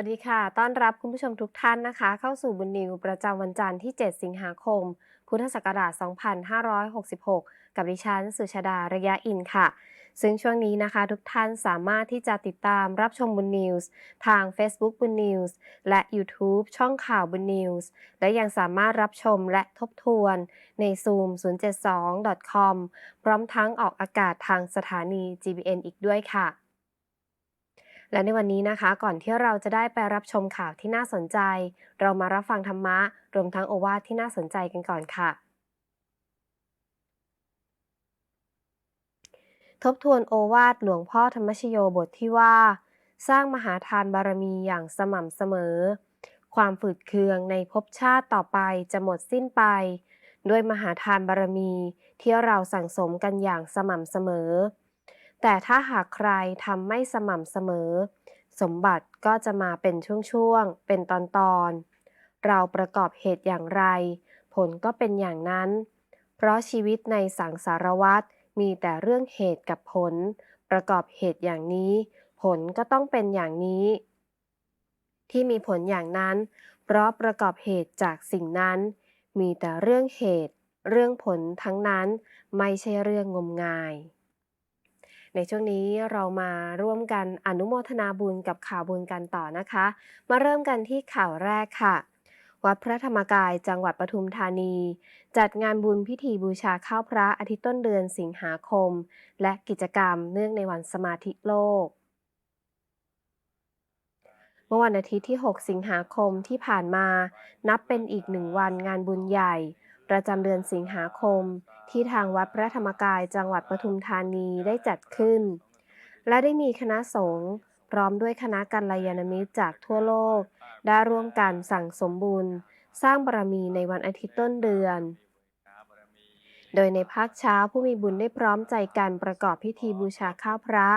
สวัสดีค่ะ ต้อนรับคุณผู้ชมทุกท่านนะคะ เข้าสู่บุญนิวประจำวันจันทร์ที่ 7 สิงหาคม พุทธศักราช 2566 กับดิฉัน สุชาดาระยะอินค่ะ ซึ่งช่วงนี้นะคะทุกท่านสามารถที่จะติดตามรับชมบุญนิวส์ทาง Facebook บุญนิวส์และ YouTube ช่องข่าวบุญนิวส์และยังสามารถรับชมและทบทวนใน Zoom 072.com พร้อมทั้งออกอากาศทางสถานี GBN อีกด้วยค่ะ และในวันนี้นะคะ ก่อนที่เราจะได้ไปรับชมข่าวที่น่าสนใจ เรามารับฟังธรรมะ รวมทั้งโอวาทที่น่าสนใจกันก่อนค่ะ ทบทวนโอวาทหลวงพ่อธรรมชโยบทที่ว่า สร้างมหาทานบารมีอย่างสม่ำเสมอ ความฝืดเคืองในภพชาติต่อไปจะหมดสิ้นไป ด้วยมหาทานบารมีที่เราสั่งสมกันอย่างสม่ำเสมอ แต่ถ้าหากใครทำไม่สม่ำเสมอ สมบัติก็จะมาเป็นช่วงๆ เป็นตอนๆ เราประกอบเหตุอย่างไร ผลก็เป็นอย่างนั้น เพราะชีวิตในสังสารวัฏมีแต่เรื่องเหตุกับผล ประกอบเหตุอย่างนี้ ผลก็ต้องเป็นอย่างนี้ ที่มีผลอย่างนั้น เพราะประกอบเหตุจากสิ่งนั้น มีแต่เรื่องเหตุ เรื่องผลทั้งนั้นไม่ใช่เรื่องงมงาย ในช่วงนี้เรามาร่วมกันอนุโมทนาบุญกับข่าวบุญกันต่อนะคะ มาเริ่มกันที่ข่าวแรกค่ะ วัดพระธรรมกายจังหวัดปทุมธานี จัดงานบุญพิธีบูชาข้าวพระอาทิตย์ต้นเดือนสิงหาคม และกิจกรรมเนื่องในวันสมาธิโลกเมื่อวันอาทิตย์ที่ 6 สิงหาคมที่ผ่านมา นับเป็นอีกหนึ่งวันงานบุญใหญ่ ประจำเดือนสิงหาคม ที่ทางวัดพระธรรมกายจังหวัดปทุมธานีได้จัดขึ้น และได้มีคณะสงฆ์พร้อมด้วยคณะกัลยาณมิตรจากทั่วโลก ได้ร่วมกันสั่งสมบุญ สร้างบารมีในวันอาทิตย์ต้นเดือน โดยในภาคเช้าผู้มีบุญได้พร้อมใจกันประกอบพิธีบูชาข้าวพระ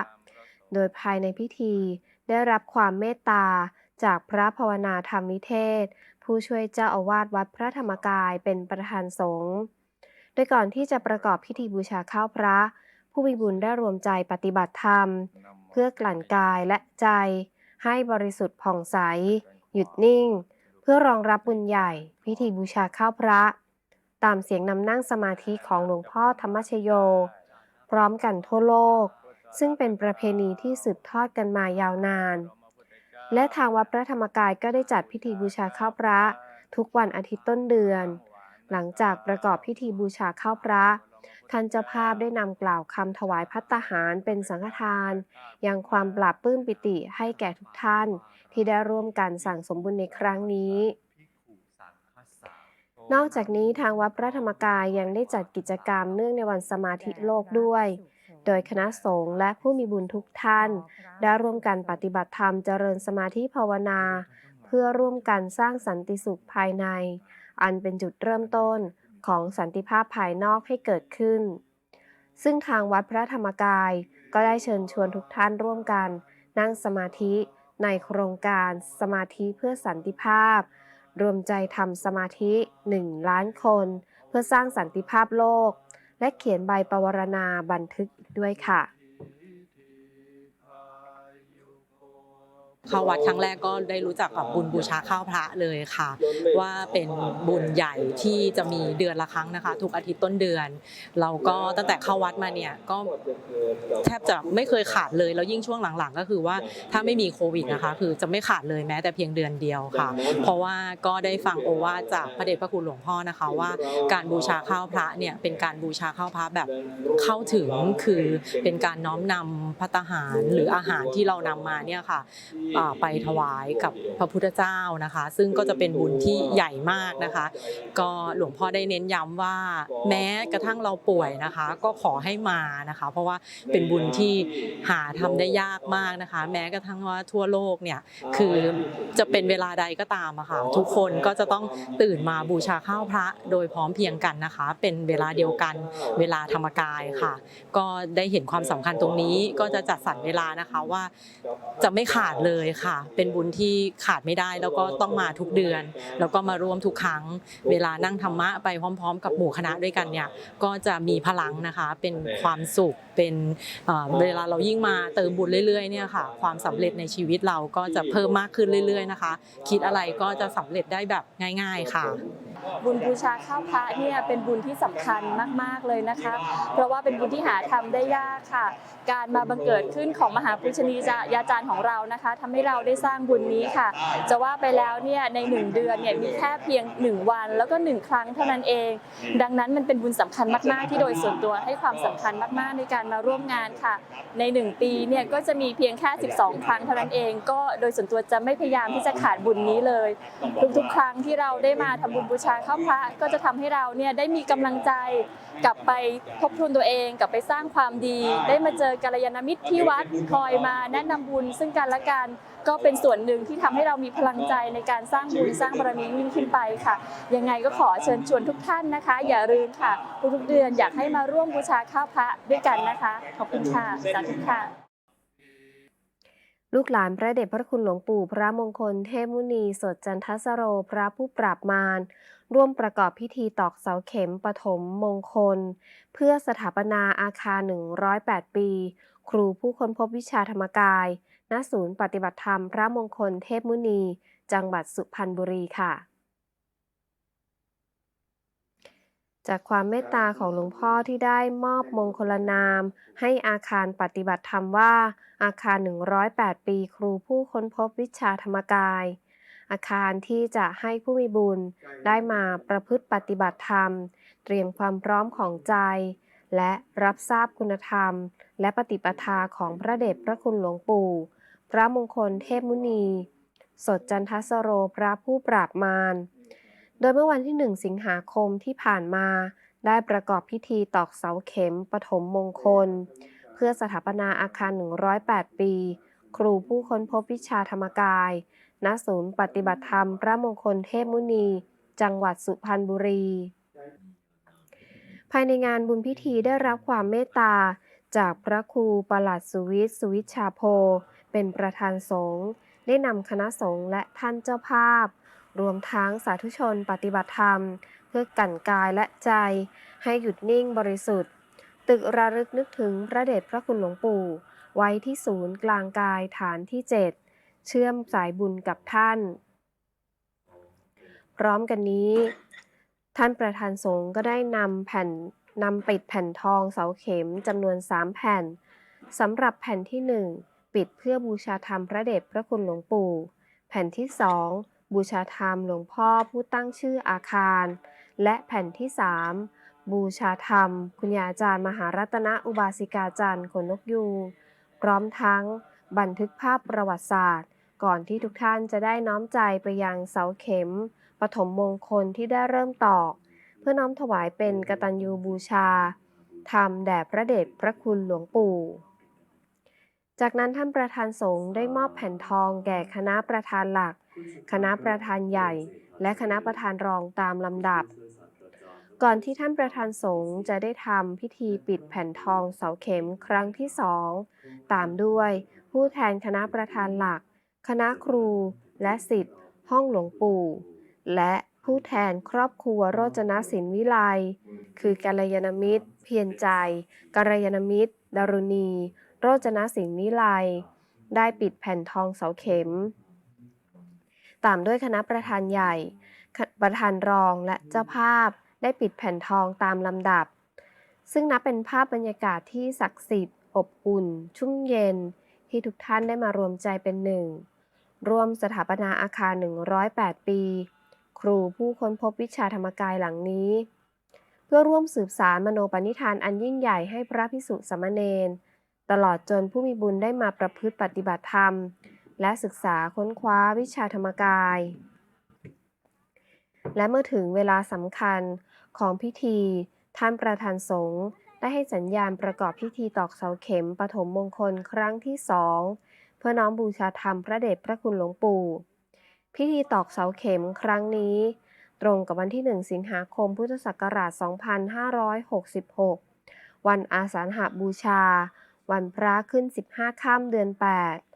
โดยภายในพิธีได้รับความเมตตาจากพระภาวนาธรรมวิเทศ ผู้ช่วยเจ้าอาวาสวัดพระธรรมกายเป็นประธานสงฆ์ โดยก่อนที่จะประกอบพิธีบูชาข้าวพระ ผู้มีบุญได้รวมใจปฏิบัติธรรม เพื่อกลั่นกายและใจ ให้บริสุทธิ์ผ่องใส หยุดนิ่ง เพื่อรองรับบุญใหญ่ พิธีบูชาข้าวพระ ตามเสียงนำนั่งสมาธิของหลวงพ่อธรรมชโย พร้อมกันทั่วโลก ซึ่งเป็นประเพณีที่สืบทอดกันมายาวนาน และทางวัดพระธรรมกายก็ได้จัดพิธีบูชาข้าวพระ ทุกวันอาทิตย์ต้นเดือน หลังจากประกอบพิธีบูชาข้าวพระท่านเจ้าภาพได้นำกล่าวคำถวายพัตตาหารเป็นสังฆทาน ยังความปราบปื้มปิติให้แก่ทุกท่านที่ได้ร่วมกันสั่งสมบุญในครั้งนี้ นอกจากนี้ทางวัดพระธรรมกายยังได้จัดกิจกรรมเนื่องในวันสมาธิโลกด้วย โดยคณะสงฆ์และผู้มีบุญทุกท่าน ได้ร่วมกันปฏิบัติธรรมเจริญสมาธิภาวนา เพื่อร่วมกันสร้างสันติสุขภายใน อันเป็นจุดเริ่มต้นของสันติภาพภายนอกให้เกิดขึ้น ซึ่งทางวัดพระธรรมกายก็ได้เชิญชวนทุกท่านร่วมกัน นั่งสมาธิในโครงการสมาธิเพื่อสันติภาพ รวมใจทำสมาธิ 1 ล้านคน เพื่อสร้างสันติภาพโลก และเขียนใบปวารณาบันทึกอีกด้วยค่ะ เข้าวัดครั้งแรกก็ได้รู้จักกับบุญบูชาข้าวพระเลยค่ะ ว่าเป็นบุญใหญ่ที่จะมีเดือนละครั้งนะคะ ทุกอาทิตย์ต้นเดือน เราก็ตั้งแต่เข้าวัดมาเนี่ยก็แทบจะไม่เคยขาดเลยแล้วยิ่งช่วงหลังๆ ก็คือว่าถ้าไม่มีโควิดนะคะ คือจะไม่ขาดเลยแม้แต่เพียงเดือนเดียวค่ะ เพราะว่าก็ได้ฟังโอวาทจากพระเดชพระคุณหลวงพ่อนะคะว่า การบูชาข้าวพระเนี่ยเป็นการบูชาข้าวพระแบบเข้าถึงคือเป็นการน้อมนำพัตหารหรืออาหารที่เรานำมาเนี่ยค่ะไปถวายกับพระพุทธเจ้านะคะ ซึ่งก็จะเป็นบุญที่ใหญ่มากนะคะ ก็หลวงพ่อได้เน้นย้ำว่าแม้กระทั่งเราป่วยนะคะ ก็ขอให้มานะคะ เพราะว่าเป็นบุญที่หาทำได้ยากมากนะคะ แม้กระทั่งว่าทั่วโลกเนี่ยคือจะเป็นเวลาใดก็ตามอะค่ะทุกคนก็จะต้องตื่นมาบูชาข้าวพระโดยพร้อมเพียงกันนะคะ เป็นเวลาเดียวกันเวลาธรรมกายค่ะ ก็ได้เห็นความสำคัญตรงนี้ก็จะจัดสรรเวลานะคะว่าจะไม่ขาดเลยเลยค่ะ เป็นบุญที่ขาดไม่ได้แล้วก็ต้องมาทุกเดือน แล้วก็มาร่วมทุกครั้ง เวลานั่งธรรมะไปพร้อม ๆ กับหมู่คณะด้วยกันเนี่ยก็จะมีพลังนะคะเป็นความสุขเป็นเอ่อเวลาเรายิ่งมาเติมบุญเรื่อยๆเนี่ยค่ะความสำเร็จในชีวิตเราก็จะเพิ่มมากขึ้นเรื่อย ๆนะคะ คิดอะไรก็จะสำเร็จได้แบบง่าย ๆค่ะ บุญบูชาข้าวพระเนี่ยเป็นบุญที่สำคัญมาก ๆเลยนะคะ เพราะว่าเป็นบุญที่หาทำได้ยากค่ะ การมาบังเกิดขึ้นของมหาปุชนียาจารย์ของเรานะคะทำให้เราได้สร้างบุญนี้ค่ะ จะว่าไปแล้วเนี่ยในหนึ่งเดือนเนี่ยมีแค่เพียงหนึ่งวัน แล้วก็หนึ่งครั้งเท่านั้นเอง ดังนั้นมันเป็นบุญสำคัญมากๆ ที่โดยส่วนตัวให้ความสำคัญมากๆ ในการมาร่วมงานค่ะ ในหนึ่งปีเนี่ยก็จะมีเพียงแค่ 12 ครั้งเท่านั้นเอง ก็โดยส่วนตัวจะไม่พยายามที่จะขาดบุญนี้เลย ทุกๆ ครั้งที่เราได้มาทำบุญบูชาข้าวพระก็จะทำให้เราเนี่ยได้มีกำลังใจกลับไปทบทวนตัวเอง กลับไปสร้างความดี ได้มาเจอกัลยาณมิตรที่วัดคอยมาแนะนำบุญ ซึ่งกันและกันก็เป็นส่วนหนึ่งที่ทำให้เรามีพลังใจในการสร้างบุญสร้างบารมียิ่งขึ้นไปค่ะ ยังไงก็ขอเชิญชวนทุกท่านนะคะ อย่าลืมค่ะ ทุกๆเดือนอยากให้มาร่วมบูชาข้าวพระด้วยกันนะคะ ขอบคุณค่ะสาธุค่ะ ลูกหลานพระเดชพระคุณหลวงปู่พระมงคลเทพมุนีสดจันทสโรพระผู้ปราบมารร่วมประกอบพิธีตอกเสาเข็มปฐมมงคล เพื่อสถาปนาอาคาร 108 ปี ครูผู้ค้นพบวิชาธรรมกาย ณ ศูนย์ปฏิบัติธรรมพระมงคลเทพมุนี จังหวัดสุพรรณบุรีค่ะ จากความเมตตาของหลวงพ่อที่ได้มอบมงคลนาม ให้อาคารปฏิบัติธรรมว่า อาคาร 108 ปีครูผู้ค้นพบวิชาธรรมกาย อาคารที่จะให้ผู้มีบุญได้มาประพฤติปฏิบัติธรรม เตรียมความพร้อมของใจ และรับทราบคุณธรรม และปฏิปทาของพระเดชพระคุณหลวงปู่ พระมงคลเทพมุนี สดจันทสโรพระผู้ปราบมาร ดยเมื่อวันที่ 1 สิงหาคมที่ผ่านมา ได้ประกอบพิธีตอกเสาเข็มปฐมมงคล เพื่อสถาปนาอาคาร 108 ปี ครูผู้ค้นพบวิชาธรรมกาย ณ ศูนย์ปฏิบัติธรรมพระมงคลเทพมุนี จังหวัดสุพรรณบุรี ภายในงานบุญพิธีได้รับความเมตตา จากพระครูประหลัดสุวิทย์สุวิชชาโพ เป็นประธานสงฆ์ได้นำคณะสงฆ์และท่านเจ้าภาพ รวมทั้งสาธุชนปฏิบัติธรรม เพื่อกั่นกายและใจ ให้หยุดนิ่งบริสุทธิ์ ตึกระลึกนึกถึงพระเดชพระคุณหลวงปู่ ไว้ที่ศูนย์กลางกายฐานที่ 7 เชื่อมสายบุญกับท่าน พร้อมกันนี้ ท่านประธานสงฆ์ก็ได้นำแผ่นนำปิดแผ่นทองเสาเข็มจำนวน 3 แผ่นสำหรับแผ่นที่ 1 ปิดเพื่อบูชาธรรมพระเดชพระคุณหลวงปู่ แผ่นที่ 2 บูชาธรรมหลวงพ่อผู้ตั้งชื่ออาคาร และแผ่นที่ 3 บูชาธรรม คุณยาอาจารย์มหารัตนอุบาสิกาจันทร์ขนนกยูงพร้อมทั้งบันทึกภาพประวัติศาสตร์ ก่อนที่ทุกท่านจะได้น้อมใจไปยังเสาเข็มปฐมมงคลที่ได้เริ่มตอก เพื่อน้อมถวายเป็นกตัญญูบูชาทำแด่พระเดชพระคุณหลวงปู่จากนั้นท่านประธานสงฆ์ได้มอบแผ่นทองแก่คณะประธานหลัก คณะประธานใหญ่ และคณะประธานรองตามลำดับ ก่อนที่ท่านประธานสงฆ์จะได้ทำพิธีปิดแผ่นทองเสาเข็มครั้งที่สองตามด้วยผู้แทนคณะประธานหลัก คณะครูและสิทธิ์ห้องหลวงปู่ และผู้แทนครอบครัวโรจนศิลวิไล คือกัลยาณมิตร เพียรใจกัลยาณมิตร ดารุณี โรจนศิลวิไล ได้ปิดแผ่นทองเสาเข็ม ตามด้วยคณะประธานใหญ่ ประธานรองและเจ้าภาพได้ปิดแผ่นทองตามลำดับ ซึ่งนับเป็นภาพบรรยากาศที่ศักดิ์สิทธิ์ อบอุ่น ชุ่มเย็น ที่ทุกท่านได้มารวมใจเป็นหนึ่ง ร่วมสถาปนาอาคาร 108 ปี ครูผู้ค้นพบวิชาธรรมกายหลังนี้ เพื่อร่วมสืบสารมโนปณิธานอันยิ่งใหญ่ให้พระพิสุสามเณรตลอดจนผู้มีบุญได้มาประพฤติปฏิบัติธรรม และศึกษาค้นคว้าวิชาธรรมกาย และเมื่อถึงเวลาสำคัญของพิธี ท่านประธานสงฆ์ได้ให้สัญญาณประกอบพิธีตอกเสาเข็มปฐมมงคลครั้งที่สองเพื่อน้อมบูชาธรรมพระเดชพระคุณหลวงปู่ พิธีตอกเสาเข็มครั้งนี้ ตรงกับวันที่ 1 สิงหาคมพุทธศักราช 2566 วันอาสาฬหบูชา วันพระขึ้น 15ค่ำเดือน 8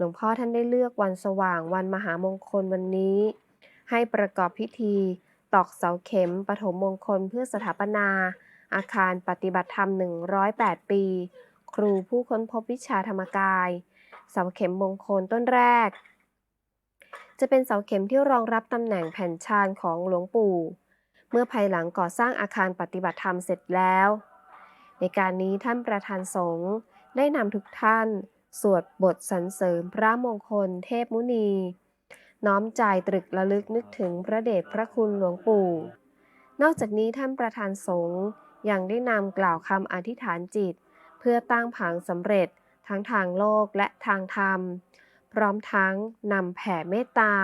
หลวงพ่อท่านได้เลือกวันสว่างวันมหามงคลวันนี้ ให้ประกอบพิธี ตอกเสาเข็มปฐมมงคลเพื่อสถาปนา อาคารปฏิบัติธรรม 108 ปี ครูผู้ค้นพบวิชาธรรมกาย เสาเข็มมงคลต้นแรก จะเป็นเสาเข็มที่รองรับตำแหน่งแผ่นชานของหลวงปู่ เมื่อภายหลังก่อสร้างอาคารปฏิบัติธรรมเสร็จแล้ว ในการนี้ท่านประธานสงฆ์ได้นำทุกท่าน สวดบทสรรเสริญพระมงคลเทพมุนี น้อมใจตรึกระลึกนึกถึงพระเดชพระคุณหลวงปู่ นอกจากนี้ท่านประธานสงฆ์ยังได้นำกล่าวคำอธิษฐานจิต เพื่อตั้งผังสำเร็จทั้งทางโลกและทางธรรม พร้อมทั้งนำแผ่เมตตา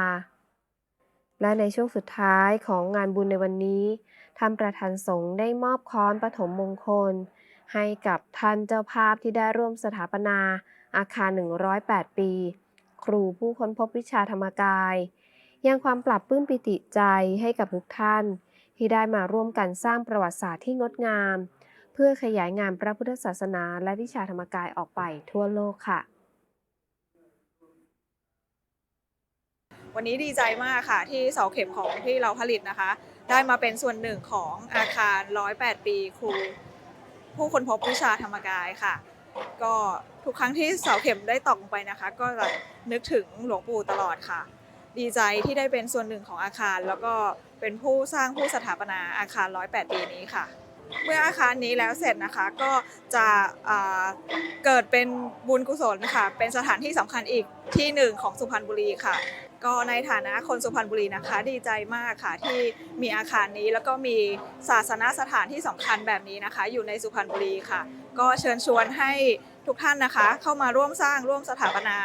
และในช่วงสุดท้ายของงานบุญในวันนี้ท่านประธานสงฆ์ได้มอบค้อนปฐมมงคล ให้กับท่านเจ้าภาพที่ได้ร่วมสถาปนา อาคาร 108 ปี ครูผู้ค้นพบวิชาธรรมกาย ยังความปรับปื้มปิติใจให้กับทุกท่าน ที่ได้มาร่วมกันสร้างประวัติศาสตร์ที่งดงาม เพื่อขยายงานพระพุทธศาสนาและวิชาธรรมกายออกไปทั่วโลกค่ะวันนี้ดีใจมากค่ะที่เสาเข็มของที่เราผลิตนะคะ ได้มาเป็นส่วนหนึ่งของอาคาร 108 ปีครู ผู้คนพบวิชาธรรมกายค่ะ ก็ทุกครั้งที่เสาเข็มได้ตอกลงไปนะคะ ก็จะนึกถึงหลวงปู่ตลอดค่ะ ดีใจที่ได้เป็นส่วนหนึ่งของอาคาร แล้วก็เป็นผู้สร้างผู้สถาปนาอาคาร 108 ปีนี้ค่ะ เมื่ออาคารนี้แล้วเสร็จนะคะก็จะเกิดเป็นบุญกุศลค่ะเป็นสถานที่สำคัญอีกที่หนึ่งของสุพรรณบุรีค่ะก็ในฐานะคนสุพรรณบุรีนะคะ ดีใจมากค่ะที่มีอาคารนี้แล้วก็มีศาสนสถานที่สำคัญแบบนี้นะคะ อยู่ในสุพรรณบุรีค่ะ ก็เชิญชวนให้ทุกท่านนะคะ เข้ามาร่วมสร้างร่วมสถาปนา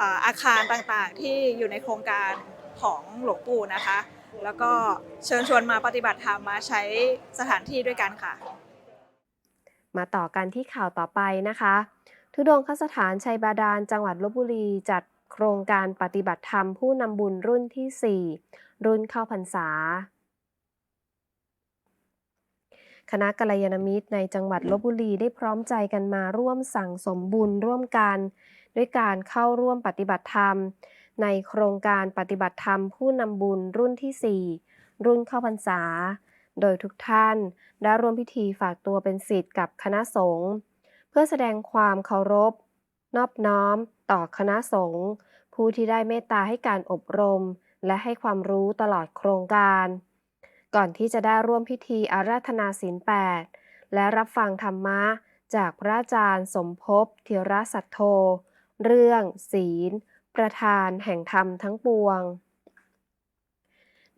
อาอาคารต่างๆ ที่อยู่ในโครงการของหลวงปู่นะคะ แล้วก็เชิญชวนมาปฏิบัติธรรมมาใช้สถานที่ด้วยกันค่ะ มาต่อกันที่ข่าวต่อไปนะคะ ทุดงคสถานชัยบาดาลจังหวัดลบบุรีจัดโครงการปฏิบัติธรรมผู้นำบุญรุ่นที่ 4 รุ่นเข้าพรรษา คณะกัลยาณมิตรในจังหวัดลบบุรีได้พร้อมใจกันมาร่วมสั่งสมบุญร่วมกัน ด้วยการเข้าร่วมปฏิบัติธรรม ในโครงการปฏิบัติธรรมผู้นำบุญรุ่นที่ 4 รุ่นเข้าพรรษา โดยทุกท่านได้ร่วมพิธีฝากตัวเป็นศิษย์กับคณะสงฆ์เพื่อแสดงความเคารพ นอบน้อม ต่อคณะสงฆ์ผู้ที่ได้เมตตาให้การอบรม และให้ความรู้ตลอดโครงการ ก่อนที่จะได้ร่วมพิธีอาราธนาศีล8และรับฟังธรรมะ จากพระอาจารย์สมภพเทระสัทโธ เรื่อง ศีล ประธานแห่งธรรมทั้งปวง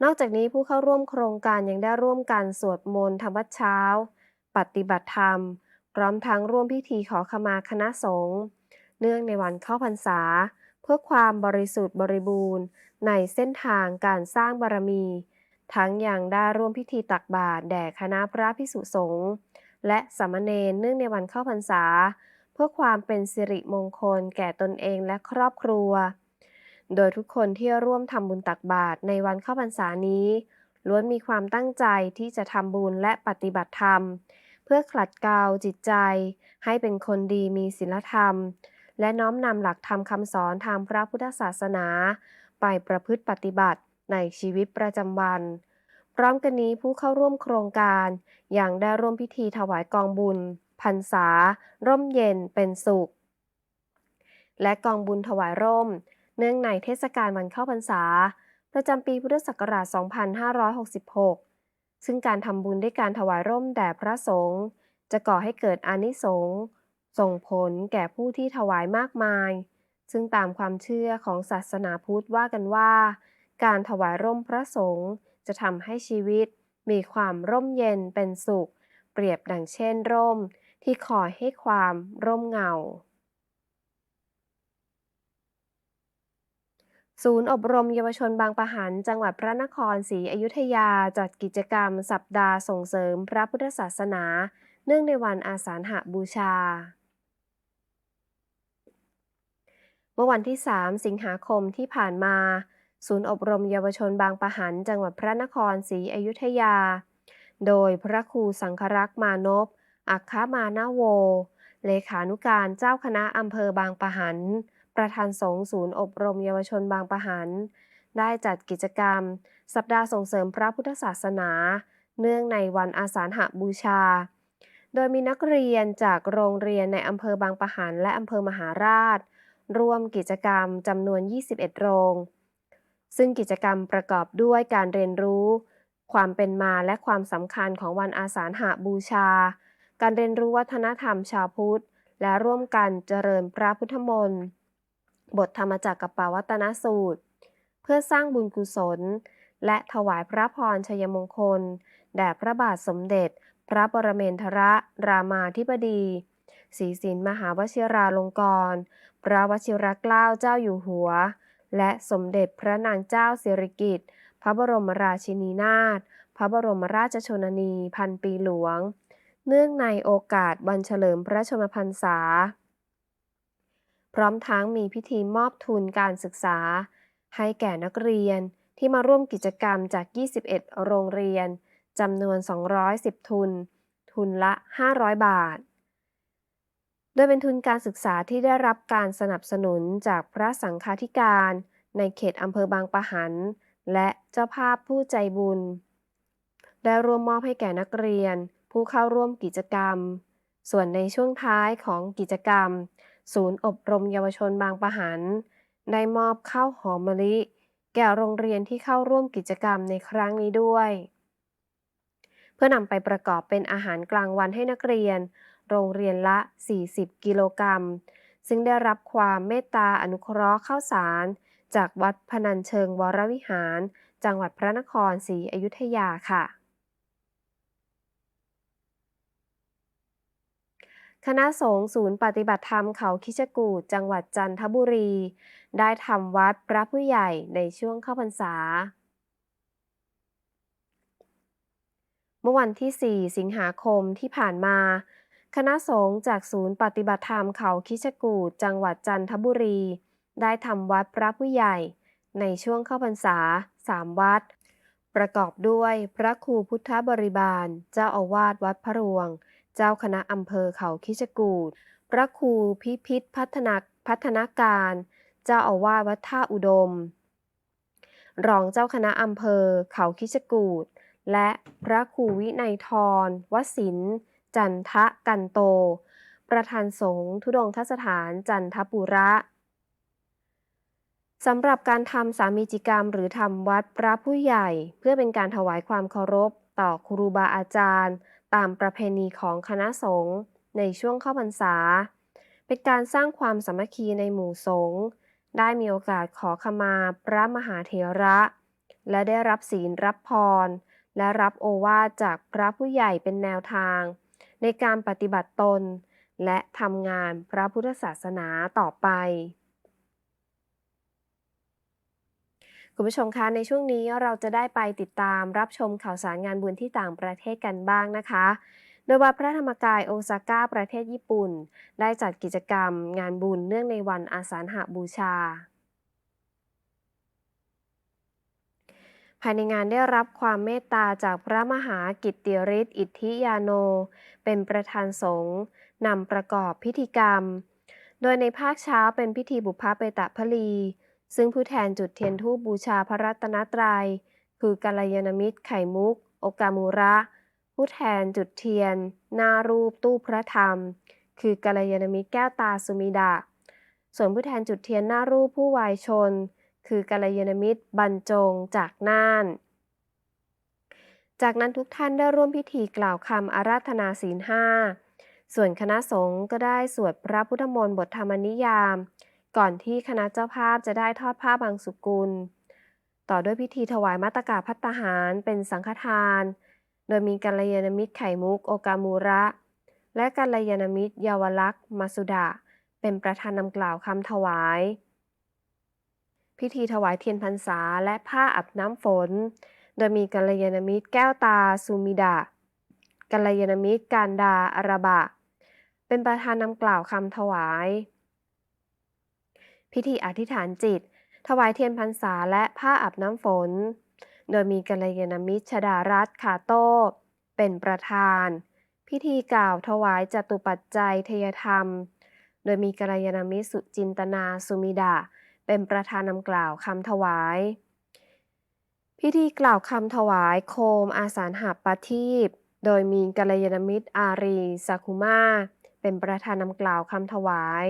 นอกจากนี้ผู้เข้าร่วมโครงการยังได้ร่วมกันสวดมนต์ธรรมวัดเช้า ปฏิบัติธรรม พร้อมทั้งร่วมพิธีขอขมาคณะสงฆ์เนื่องในวันเข้าพรรษา เพื่อความบริสุทธิ์บริบูรณ์ ในเส้นทางการสร้างบารมี ทั้งยังได้ร่วมพิธีตักบาตรแด่คณะพระพิสุสงฆ์และสามเณรเนื่องในวันเข้าพรรษา เพื่อความเป็นสิริมงคลแก่ตนเองและครอบครัว โดยทุกคนที่ร่วมทำบุญตักบาตรในวันเข้าพรรษานี้ล้วนมีความตั้งใจที่จะทำบุญและปฏิบัติธรรม เพื่อขัดเกลาจิตใจ ให้เป็นคนดีมีศีลธรรม และน้อมนำหลักธรรมคำสอนทางพระพุทธศาสนา ไปประพฤติปฏิบัติ ในชีวิตประจำวัน พร้อมกันนี้ผู้เข้าร่วมโครงการยังได้ร่วมพิธีถวายกองบุญพรรษา ร่มเย็นเป็นสุข และกองบุญถวายร่ม เนื่องในเทศกาลวันเข้าพรรษา ประจำปีพุทธศักราช 2566 ซึ่งการทำบุญด้วยการถวายร่มแด่พระสงฆ์จะก่อให้เกิดอานิสงส์ส่งผลแก่ผู้ที่ถวายมากมาย ซึ่งตามความเชื่อของศาสนาพุทธว่ากันว่า การถวายร่มพระสงฆ์จะทำให้ชีวิตมีความร่มเย็นเป็นสุข เปรียบดังเช่นร่มที่คอยให้ความร่มเงา ศูนย์อบรมเยาวชนบางปะหัน จังหวัดพระนครศรีอยุธยาจัดกิจกรรม สัปดาห์ส่งเสริมพระพุทธศาสนา เนื่องในวันอาสาฬหบูชา เมื่อวันที่ 3 สิงหาคมที่ผ่านมา ศูนย์อบรมเยาวชนบางปะหัน จังหวัดพระนครศรีอยุธยา โดยพระครูสังครักษ์มานพ อัคคมานาโว เลขานุการเจ้าคณะอำเภอบางปะหัน ประธานสงฆ์ศูนย์อบรมเยาวชนบางปะหัน ได้จัดกิจกรรม สัปดาห์ส่งเสริมพระพุทธศาสนา เนื่องในวันอาสาฬหบูชา โดยมีนักเรียนจากโรงเรียนในอำเภอบางปะหันและอำเภอมหาราช ร่วมกิจกรรมจำนวน 21 โรง ซึ่งกิจกรรมประกอบด้วยการเรียนรู้ ความเป็นมาและความสำคัญของวันอาสาฬหบูชา การเรียนรู้วัฒนธรรมชาวพุทธ และร่วมกันเจริญพระพุทธมนต์ บทธรรมจักรกับปวัตนสูตร เพื่อสร้างบุญกุศล และถวายพระพรชัยมงคล แด่พระบาทสมเด็จ พระบรมเมนทรรามาธิบดีศรีสินมหาวชิราลงกรณ์พระวชิรเกล้าเจ้าอยู่หัว และสมเด็จพระนางเจ้าสิริกิติ์ พระบรมราชินีนาถ พระบรมราชชนนีพันปีหลวง เนื่องในโอกาสวันเฉลิมพระชนมพรรษา พร้อมทั้งมีพิธีมอบทุนการศึกษา ให้แก่นักเรียนที่มาร่วมกิจกรรมจาก 21 โรงเรียนจำนวน 210 ทุน ทุนละ 500 บาท โดยเป็นทุนการศึกษาที่ได้รับการสนับสนุนจากพระสังฆาธิการ ในเขตอำเภอบางปะหัน และเจ้าภาพผู้ใจบุญ ได้ร่วมมอบให้แก่นักเรียน ผู้เข้าร่วมกิจกรรม ส่วนในช่วงท้ายของกิจกรรม ศูนย์อบรมเยาวชนบางปะหัน ได้มอบข้าวหอมมะลิ แก่โรงเรียนที่เข้าร่วมกิจกรรมในครั้งนี้ด้วย เพื่อนำไปประกอบเป็นอาหารกลางวันให้นักเรียน โรงเรียนละ 40 กิโลกรัม ซึ่งได้รับความเมตตาอนุเคราะห์ข้าวสาร จากวัดพนัญเชิงวรวิหาร จังหวัดพระนครศรีอยุธยาค่ะ คณะสงฆ์ศูนย์ปฏิบัติธรรมเขาคิชกูจังหวัดจันทบุรี ได้ทำวัดพระผู้ใหญ่ในช่วงเข้าพรรษาเมื่อวันที่ 4 สิงหาคมที่ผ่านมา คณะสงฆ์จากศูนย์ปฏิบัติธรรมเขาคิชกูฏจังหวัดจันทบุรี ได้ทำวัดพระผู้ใหญ่ ในช่วงเข้าพรรษา3วัด ประกอบด้วยพระครูพุทธบริบาล เจ้าอาวาสวัดพระรวง เจ้าคณะอำเภอเขาคิชกูฏพระครูพิพิธพัฒนาพัฒนาการ เจ้าอาวาสวัดท่าอุดม รองเจ้าคณะอำเภอเขาคิชกูฏและพระครูวินัยทรวสิน จันทะกันโต ประธานสงฆ์ทุดงคสถานจันทปุระสำหรับการทำสามีจิกรรม หรือทำวัดพระผู้ใหญ่ เพื่อเป็นการถวายความเคารพ ต่อครูบาอาจารย์ ตามประเพณีของคณะสงฆ์ในช่วงเข้าพรรษา เป็นการสร้างความสามัคคีในหมู่สงฆ์ได้มีโอกาสขอขมาพระมหาเถระ และได้รับศีลรับพร และรับโอวาจากพระผู้ใหญ่เป็นแนวทาง ในการปฏิบัติตน และทำงานพระพุทธศาสนาต่อไป คุณผู้ชมคะในช่วงนี้เราจะได้ไปติดตามรับชมข่าวสารงานบุญที่ต่างประเทศกันบ้างนะคะโดยวัดพระธรรมกายโอซาก้าประเทศญี่ปุ่น ได้จัดกิจกรรมงานบุญเนื่องในวันอาสาฬหบูชา ภายในงานได้รับความเมตตาจากพระมหากิตติฤทธิ์อิทธิยาโน เป็นประธานสงฆ์นำประกอบพิธีกรรม โดยในภาคเช้าเป็นพิธีบุพเพตะพลี ซึ่งผู้แทนจุดเทียนทูปบูชาพระรัตนตรยัย คือกัลยาณมิตรไข่มุก โอกามูระ ผู้แทนจุดเทียน หน้ารูปตู้พระธรรม คือกัลยาณมิตรแก้วตาสุมิดา ส่วนผู้แทนจุดเทียนหน้ารูปผู้วายชน คือกัลยาณมิตรบรรจงจากน่าน จากนั้นทุกท่านได้ร่วมพิธีกล่าวคำอาราธนาศีลห้าส่วนคณะสงฆ์ก็ได้สวดพระพุทธมนต์บทธรรมนิยาม ก่อนที่คณะเจ้าภาพจะได้ทอดผ้าบางสุกุล ต่อด้วยพิธีถวายมาตกาพัตตาหารเป็นสังฆทาน โดยมีกัลยาณมิตรไข่มุกโอกามูระ และกัลยาณมิตรเยาวลักษ์มาสุดาเป็นประธานนำกล่าวคำถวาย พิธีถวายเทียนพรรษาและผ้าอาบน้ำฝน โดยมีกัลยาณมิตรแก้วตาซูมิดากัลยาณมิตรการดาอาราบะ เป็นประธานนำกล่าวคำถวาย พิธีอธิษฐานจิต ถวายเทียนพรรษาและผ้าอาบน้ำฝน โดยมีกัลยาณมิตรชดารัตคาโต้เป็นประธาน พิธีกล่าวถวายจตุปัจจัยเทยธรรม โดยมีกัลยาณมิตรสุจินตนาสุมิดา เป็นประธานนำกล่าวคำถวาย พิธีกล่าวคำถวายโคมอาสาฬหปาทีปโดยมีกัลยาณมิตรอารีสักุมาเป็นประธานนำกล่าวคำถวาย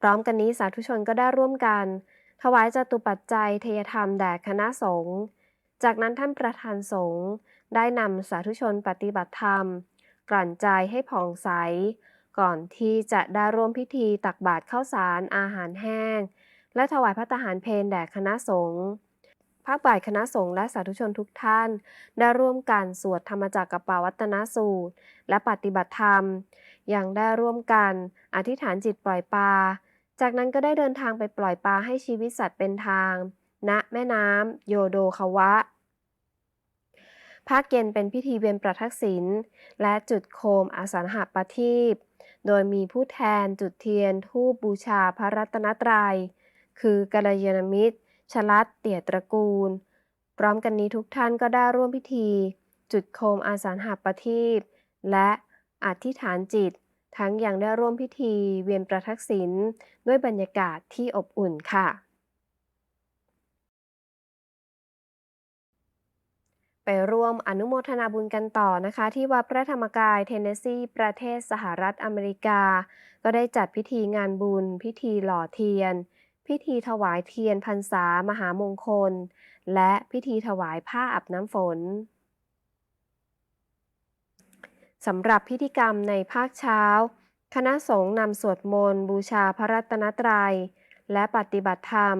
พร้อมกันนี้สาธุชนก็ได้ร่วมกัน ถวายจตุปัจจัยเทยธรรมแด่คณะสงฆ์จากนั้นท่านประธานสงฆ์ได้นำสาธุชนปฏิบัติธรรม กลั่นใจให้ผ่องใส ก่อนที่จะได้ร่วมพิธีตักบาตรข้าวสารอาหารแห้ง และถวายพระทหารเพลแด่คณะสงฆ์ภาคบ่ายคณะสงฆ์และสาธุชนทุกท่าน ได้ร่วมกันสวดธรรมจักรกับปาวัตนสูตร และปฏิบัติธรรม ยังได้ร่วมกันอธิษฐานจิตปล่อยปลา จากนั้นก็ได้เดินทางไปปล่อยปลาให้ชีวิตสัตว์เป็นทางณแม่น้ำโยโดคาวะ ภาคเย็นเป็นพิธีเวียนประทักษิณและจุดโคมอาสาฬหปทีปโดยมีผู้แทนจุดเทียนทูปบูชาพระรัตนตรัย คือกัลยาณมิตร ชลัดเตี่ยตระกูล พร้อมกันนี้ทุกท่านก็ได้ร่วมพิธี จุดโคมอาสาฬหปทีปและอธิษฐานจิต ทั้งยังได้ร่วมพิธีเวียนประทักษิณด้วยบรรยากาศที่อบอุ่นค่ะ ไปร่วมอนุโมทนาบุญกันต่อนะคะ ที่วัดพระธรรมกายเทนเนสซี ประเทศสหรัฐอเมริกา ก็ได้จัดพิธีงานบุญ พิธีหล่อเทียน พิธีถวายเทียนพรรษามหามงคล และพิธีถวายผ้าอาบน้ำฝนสำหรับพิธีกรรมในภาคเช้า คณะสงฆ์นำสวดมนต์บูชาพระรัตนตรัย และปฏิบัติธรรม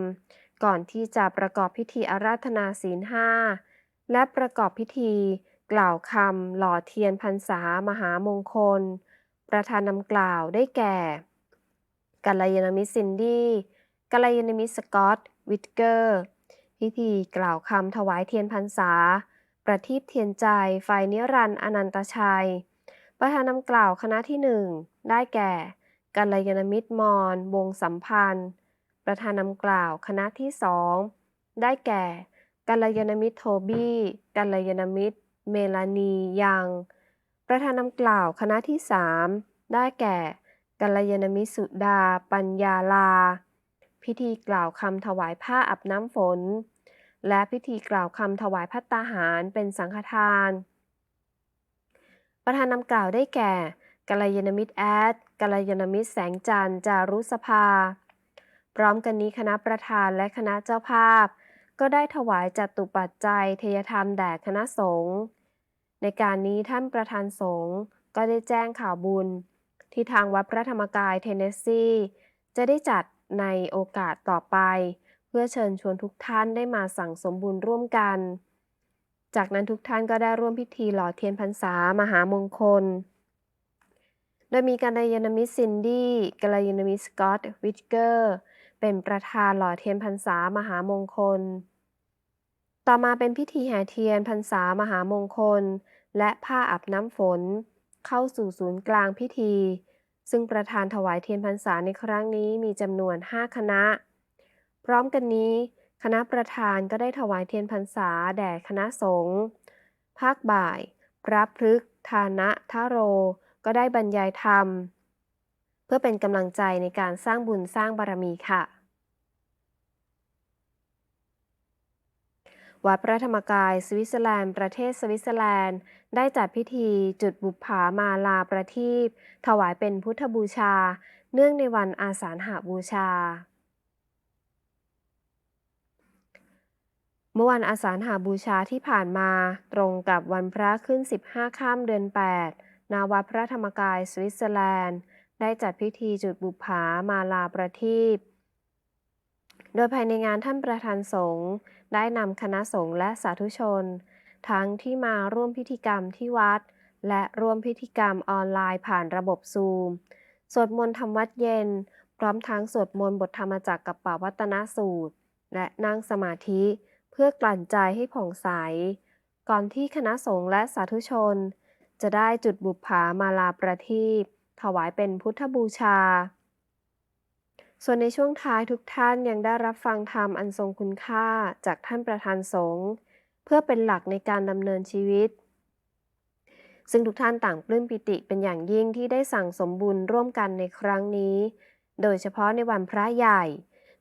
ก่อนที่จะประกอบพิธีอาราธนาศีลห้า และประกอบพิธี กล่าวคำหล่อเทียนพรรษามหามงคล ประธานนำกล่าวได้แก่กัลยาณมิตรซินดี้กัลยาณมิตรสกอตวิทเกอร์ พิธีกล่าวคำถวายเทียนพรรษา ประทีปเทียนใจไฟนิรันดร์อนันตชัย ประธานนำกล่าวคณะที่หนึ่งได้แก่กัลยาณมิตรมอนวงสัมพันธ์ ประธานนำกล่าวคณะที่สองได้แก่ กัลยาณมิตรโทบี้กัลยาณมิตร เมลานียัง ประธานนำกล่าวคณะที่สามได้แก่กัลยาณมิตรสุดา ปัญญาลา พิธีกล่าวคำถวายผ้าอาบน้ำฝน และพิธีกล่าวคำถวายพัตตาหารเป็นสังฆทาน ประธานนำกล่าวได้แก่กัลยาณมิตรแอดกัลยาณมิตรแสงจันทร์จารุสภา พร้อมกันนี้คณะประธานและคณะเจ้าภาพ ก็ได้ถวายจัตุปัจจัยเทยธรรมแด่คณะสงฆ์ในการนี้ท่านประธานสงฆ์ก็ได้แจ้งข่าวบุญ ที่ทางวัดพระธรรมกายเทนเนสซีจะได้จัดในโอกาสต่อไป เพื่อเชิญชวนทุกท่านได้มาสั่งสมบุญร่วมกัน จากนั้นทุกท่านก็ได้ร่วมพิธีหล่อเทียนพรรษามหามงคล โดยมีกัลยาณมิตรซินดี้กัลยาณมิตรสกอตวิทเกอร์ เป็นประธานหล่อเทียนพรรษามหามงคล ต่อมาเป็นพิธีแห่เทียนพรรษามหามงคล และผ้าอาบน้ำฝน เข้าสู่ศูนย์กลางพิธี ซึ่งประธานถวายเทียนพรรษาในครั้งนี้มีจำนวน 5 คณะ พร้อมกันนี้คณะประธานก็ได้ถวายเทียนพรรษาแด่คณะสงฆ์ ภาคบ่าย พระพฤกษ์ทานะทะโร ก็ได้บรรยายธรรม เพื่อเป็นกำลังใจในการสร้างบุญสร้างบารมีค่ะ วัดพระธรรมกายสวิตเซอร์แลนด์ประเทศสวิตเซอร์แลนด์ ได้จัดพิธีจุดบุปผามาลาประทีปถวายเป็นพุทธบูชา เนื่องในวันอาสาฬหาบูชาเมื่อวันอาสาฬหาบูชาที่ผ่านมาตรงกับวันพระขึ้น 15ค่ำเดือน 8 นาวัดพระธรรมกายสวิตเซอร์แลนด์ ได้จัดพิธีจุดบุปผามาลาประทีปโดยภายในงานท่านประธานสงฆ์ได้นำคณะสงฆ์และสาธุชน ทั้งที่มาร่วมพิธีกรรมที่วัด และร่วมพิธีกรรมออนไลน์ผ่านระบบซูม สวดมนต์ทำวัดเย็น พร้อมทั้งสวดมนต์บทธรรมจักรกับป่าวัตนสูตร และนั่งสมาธิเพื่อกลั่นใจให้ผ่องใส ก่อนที่คณะสงฆ์และสาธุชน จะได้จุดบุปผามาลาประทีป ถวายเป็นพุทธบูชา ส่วนในช่วงท้ายทุกท่านยังได้รับฟังธรรมอันทรงคุณค่าจากท่านประธานสงฆ์เพื่อเป็นหลักในการดำเนินชีวิต ซึ่งทุกท่านต่างปลื้มปิติเป็นอย่างยิ่งที่ได้สั่งสมบุญร่วมกันในครั้งนี้ โดยเฉพาะในวันพระใหญ่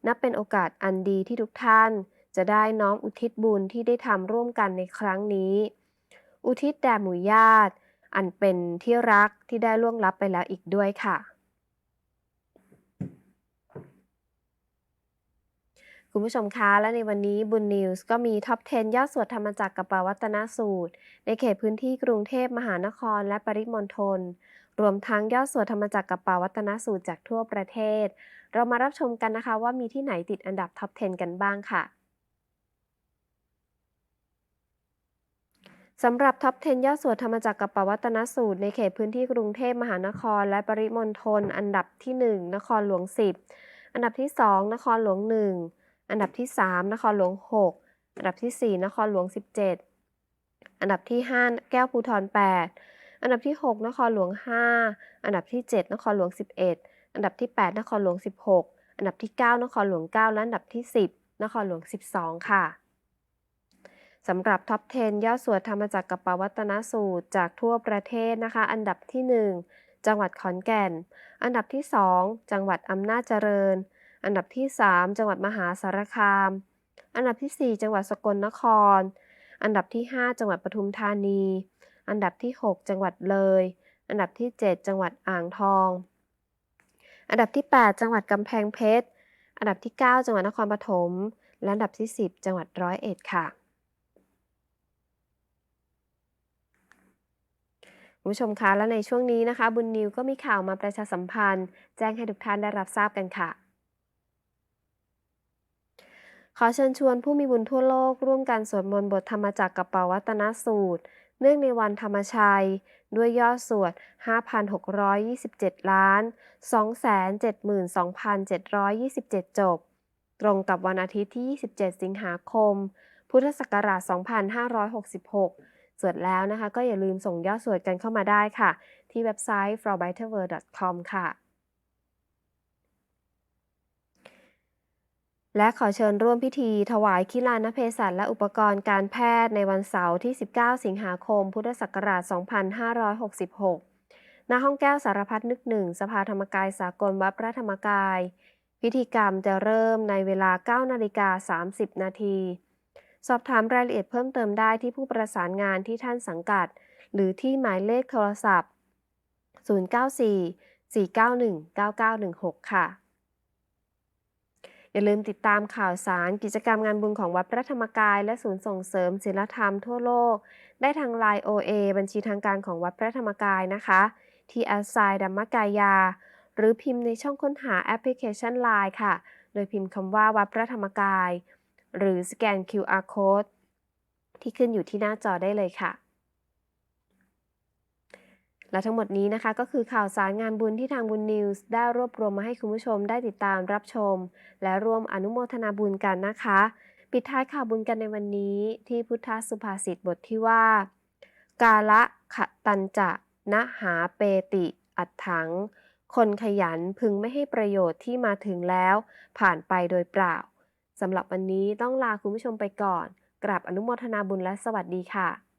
นับเป็นโอกาสอันดีที่ทุกท่านจะได้น้อมอุทิศบุญที่ได้ทำร่วมกันในครั้งนี้ อุทิศแด่หมู่ญาติ อันเป็นที่รักที่ได้ล่วงลับไปแล้วอีกด้วยค่ะ คุณผู้ชมคะและในวันนี้บุญนิวส์ก็มีท็อป 10 ยอดสวดธรรมจักรกับปวัตนสูตร ในเขตพื้นที่กรุงเทพมหานครและปริมณฑลรวมทั้งยอดสวดธรรมจักรกับปวัตนสูตรจากทั่วประเทศ เรามารับชมกันนะคะว่ามีที่ไหนติดอันดับท็อป 10 กันบ้างค่ะ สำหรับท็อป 10 ยอดสวดธรรมจักรกับปวัตนสูตร ในเขตพื้นที่กรุงเทพมหานคร และปริมณฑลอันดับที่ 1 นครหลวง 10 อันดับที่ 2 นครหลวง 1 อันดับที่ 3 นครหลวง 6 อันดับที่ 4 นครหลวง 17 อันดับที่ 5 แก้วภูทร 8 อันดับที่ 6 นครหลวง 5 อันดับที่ 7 นครหลวง 11 อันดับที่ 8 นครหลวง 16 อันดับที่ 9 นครหลวง 9 และอันดับที่ 10 นครหลวง 12 ค่ะ สำหรับท็อป 10ยอดสวดธรรมจักรกับปวัตนสูตรจากทั่วประเทศนะคะ อันดับที่ 1 จังหวัดขอนแก่น อันดับที่ 2 จังหวัดอำนาจเจริญ อันดับที่ 3 จังหวัดมหาสารคาม อันดับที่ 4 จังหวัดสกลนคร อันดับที่ 5 จังหวัดปทุมธานี อันดับที่ 6 จังหวัดเลย อันดับที่ 7 จังหวัดอ่างทอง อันดับที่ 8 จังหวัดกำแพงเพชร อันดับที่ 9 จังหวัดนครปฐม และอันดับที่ 10 จังหวัดร้อยเอ็ดค่ะ คุณผู้ชมคะและในช่วงนี้นะคะ บุญนิวก็มีข่าวมาประชาสัมพันธ์ แจ้งให้ทุกท่านได้รับทราบกันค่ะ ขอเชิญชวนผู้มีบุญทั่วโลก ร่วมกันสวดมนต์บทธรรมจักรกับปวัตนสูตร เนื่องในวันธรรมชัย ด้วยยอดสวด 5,627 ล้าน 272,727 จบ ตรงกับวันอาทิตย์ที่ 27 สิงหาคม พุทธศักราช 2566 สวดแล้วนะคะ ก็อย่าลืมส่งยอดสวดกันเข้ามาได้ค่ะ ที่เว็บไซต์ frobetterworld.com ค่ะ และขอเชิญร่วมพิธีถวายคิลานเพศัตและอุปกรณ์การแพทย์ในวันเสาร์ที่ 19 สิงหาคม พุทธศักราช 2566 ณ ห้องแก้วสารพัดนึกหนึ่ง สภาธรรมกายสากลวัดพระธรรมกาย พิธีกรรมจะเริ่มในเวลา 9 นาฬิกา 30 นาที สอบถามรายละเอียดเพิ่มเติมได้ที่ผู้ประสานงานที่ท่านสังกัด หรือที่หมายเลขโทรศัพท์ 094 491 9916 ค่ะ อย่าลืมติดตามข่าวสารกิจกรรมงานบุญของวัดพระธรรมกาย และศูนย์ส่งเสริมศิลธรรมทั่วโลก ได้ทาง Line OA บัญชีทางการของวัดพระธรรมกายนะคะ ที่แอสไซดัมมกายา หรือพิมพ์ในช่องค้นหาแอปพลิเคชัน Line ค่ะ โดยพิมพ์คำว่าวัดพระธรรมกาย หรือสแกน QR Code ที่ขึ้นอยู่ที่หน้าจอได้เลยค่ะ และทั้งหมดนี้นะคะก็คือข่าวสารงานบุญที่ทางบุญนิวส์ได้รวบรวมมาให้คุณผู้ชมได้ติดตามรับชม และร่วมอนุโมทนาบุญกันนะคะ ปิดท้ายข่าวบุญกันในวันนี้ ที่พุทธสุภาษิตบทที่ว่า กาละขะตันจะนะหาเปติ อัดถัง คนขยันพึงไม่ให้ประโยชน์ที่มาถึงแล้ว ผ่านไปโดยเปล่า สำหรับวันนี้ต้องลาคุณผู้ชมไปก่อน กราบอนุโมทนาบุญและสวัสดีค่ะ